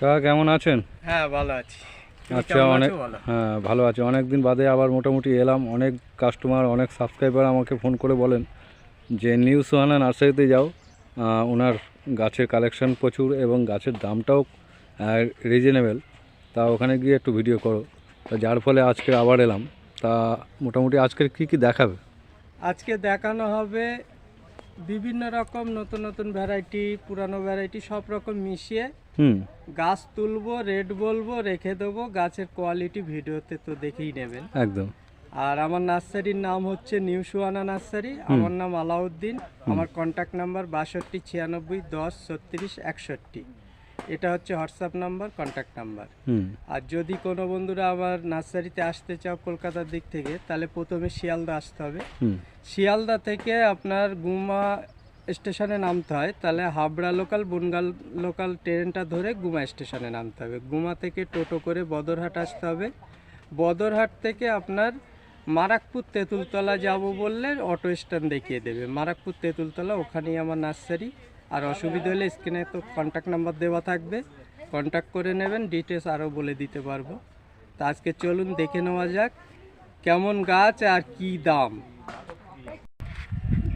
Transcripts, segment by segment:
কাকা কেমন আছেন? হ্যাঁ ভালো আছি। আচ্ছা অনেক হ্যাঁ ভালো আছে। অনেক দিন বাদে আবার মোটামুটি এলাম। অনেক কাস্টমার অনেক সাবস্ক্রাইবার আমাকে ফোন করে বলেন যে নিউ সোহানা নার্সারিতে যাও। ওনার গাছের কালেকশন প্রচুর এবং গাছের দামটাও রিজনেবল তা ওখানে গিয়ে একটু ভিডিও করো। তা যার ফলে আজকে আবার এলাম। তা মোটামুটি আজকের কি কি দেখাবে? আজকে দেখানো হবে বিভিন্ন রকম নতুন নতুন ভ্যারাইটি পুরানো ভ্যারাইটি সব রকম মিশিয়ে গাছ তুলবো রেড বলব রেখে দেবো গাছের কোয়ালিটি ভিডিওতে তো দেখেই নেবেন। একদম। আর আমার নার্সারির নাম হচ্ছে নিউ সুয়ানা নার্সারি আমার নাম আলাউদ্দিন আমার কন্ট্যাক্ট নাম্বার বাষট্টি ছিয়ানব্বই দশ ছত্রিশ একষট্টি। এটা হচ্ছে হোয়াটসঅ্যাপ নাম্বার কন্ট্যাক্ট নাম্বার। আর যদি কোনো বন্ধুরা আমার নার্সারিতে আসতে চাও কলকাতার দিক থেকে তাহলে প্রথমে শিয়ালদা আসতে হবে। শিয়ালদা থেকে আপনার গুমা স্টেশনে নামতে হয় তাহলে হাবড়া লোকাল বনগাল লোকাল ট্রেনটা ধরে গুমা স্টেশনে নামতে হবে। গুমা থেকে টোটো করে বদরহাট আসতে হবে। বদরহাট থেকে আপনার মারাকপুর তেঁতুলতলা যাব বললে অটো স্ট্যান্ড দেখিয়ে দেবে। মারাকপুর তেঁতুলতলা ওখানেই আমার নার্সারি। আর অসুবিধা হলে স্ক্রিনে তো কন্ট্যাক্ট নাম্বার দেওয়া থাকবে। কন্ট্যাক্ট করে নেবেন ডিটেলস আরও বলে দিতে পারব। তা আজকে চলুন দেখে নেওয়া যাক কেমন গাছ আর কি দাম।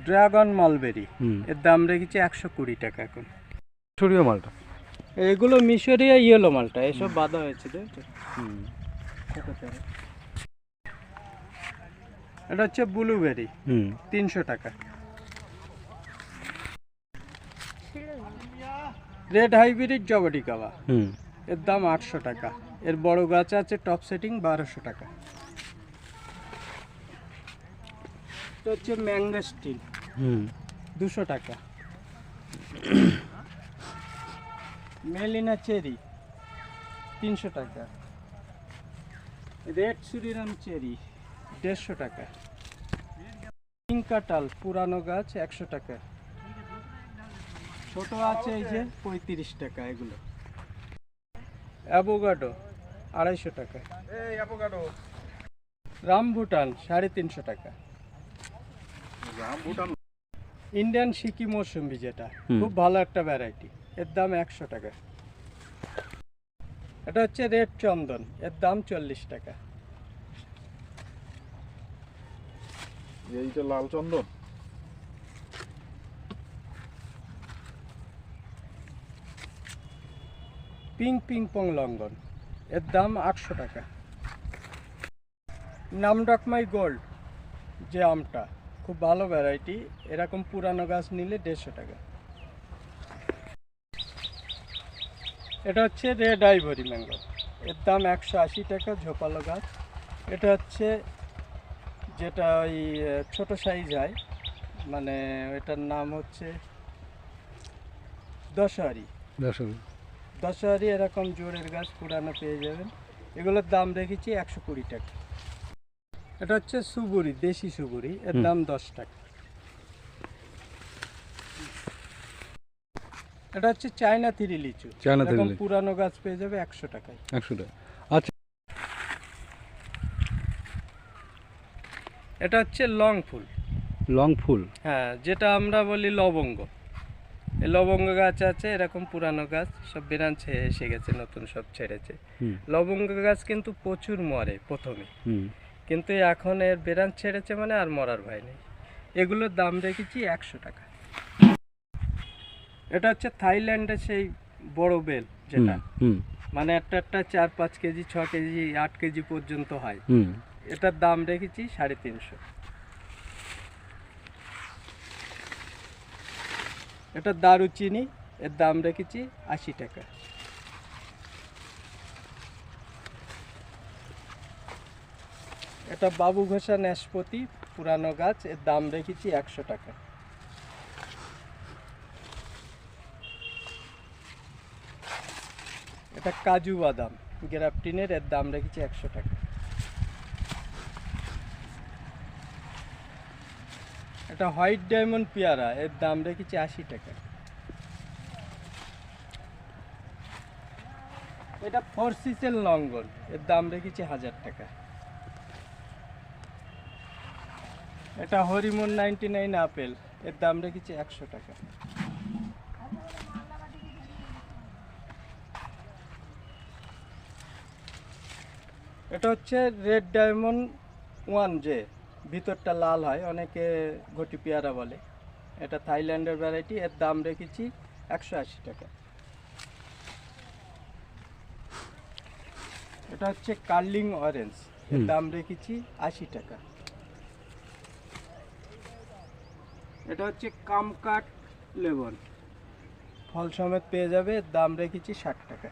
ড্রাগন মালবেরি এর দাম রেখেছি একশো কুড়ি টাকা এখন। ছড়িয়ে মালটা? এগুলো মিশরীয় ইয়েলো মালটা এসব বাঁধা হয়েছে এটা হচ্ছে ব্লুবেরি হুম। তিনশো টাকা। রেড হাইব্রিড জগডি কাবা হুম। এর দাম আটশো টাকা। এর বড় গাছ আছে টপ সেটিং বারোশো টাকা। এটা হচ্ছে ম্যাঙ্গোস্টিন স্টিল। দুশো টাকা। মেলিনা চেরি। তিনশো টাকা। Red Surinam cherry. দেড়শো টাকা। পিঙ্ক কাঁঠাল পুরানো গাছ একশো টাকা। ছোট আছে এই যে পঁয়ত্রিশ টাকা এগুলো। অ্যাভোগাডো আড়াইশো টাকা। রামভুটান সাড়ে তিনশো টাকা। ইন্ডিয়ান সিকি মৌসুম্বি যেটা খুব ভালো একটা ভ্যারাইটি এর দাম একশো টাকা। এটা হচ্ছে রেড চন্দন এর দাম চল্লিশ টাকা। এইটা লাল চন্দন। Ping ping pong longan. এর দাম আটশো টাকা। নামডকমাই গোল্ড, যে আমটা। খুব ভালো ভ্যারাইটি এরকম পুরানো গাছ নিলে দেড়শো টাকা। এটা হচ্ছে রেড আইভরি ম্যাঙ্গো এর দাম একশো আশি টাকা, ঝোপালো গাছ। এটা হচ্ছে যেটা ওই ছোটো সাইজ হয়। মানে এটার নাম হচ্ছে দশহারি। দর্শক দশহারি এরকম জোরের গাছ পুরানো পেয়ে যাবেন। এগুলোর দাম রেখেছি একশো কুড়ি টাকা। এটা হচ্ছে সুবুরি দেশি সুবুরি এর দাম দশ টাকা। এটা হচ্ছে চায়না থ্রি লিচু চায়না থ্রি লিচু। পুরানো গাছ পেয়ে যাবে একশো টাকায়। একশো টাকা। আচ্ছা। এটা হচ্ছে লং ফুল। লং ফুল। হ্যাঁ যেটা আমরা বলি লবঙ্গ। লবঙ্গ গাছ আছে এরকম পুরানো গাছ সব বেরান এসে গেছে নতুন সব ছেড়েছে। লবঙ্গ গাছ কিন্তু প্রচুর মরে প্রথমে। কিন্তু এখন এর বেরান ছেড়েছে মানে আর মরার ভয় নেই। এগুলোর দাম রেখেছি একশো টাকা। এটা হচ্ছে থাইল্যান্ডের সেই বড় বেল যেটা। মানে একটা একটা চার পাঁচ কেজি ছ কেজি আট কেজি পর্যন্ত হয়। এটার দাম রেখেছি সাড়ে তিনশো। এটা দারুচিনি এর দাম রেখেছি আশি টাকা। এটা বাবু ঘোষা নাশপতি পুরানো গাছ, এর দাম রেখেছি একশো টাকা। এটা কাজু বাদাম, গ্রাফটিনের, এর দাম রেখেছি একশো টাকা। এটা হোয়াইট ডায়মন্ড পেয়ারা, এর দাম রেখেছি আশি টাকা। এটা ফোর সিসের লঙ্গল এর দাম রেখেছি হাজার টাকা। এটা হরিমন নাইনটি নাইন আপেল, এর দাম রেখেছি একশো টাকা। এটা হচ্ছে রেড ডায়মন্ড ওয়ান জে। ভিতরটা লাল হয় অনেকে ঘটি পেয়ারা বলে। এটা থাইল্যান্ডের ভ্যারাইটি এর দাম রেখেছি একশো আশি টাকা। এটা হচ্ছে কার্লিং অরেঞ্জ এর দাম রেখেছি আশি টাকা। এটা হচ্ছে কামকাট লেবন। ফল সমেত পেয়ে যাবে এর দাম রেখেছি ষাট টাকা।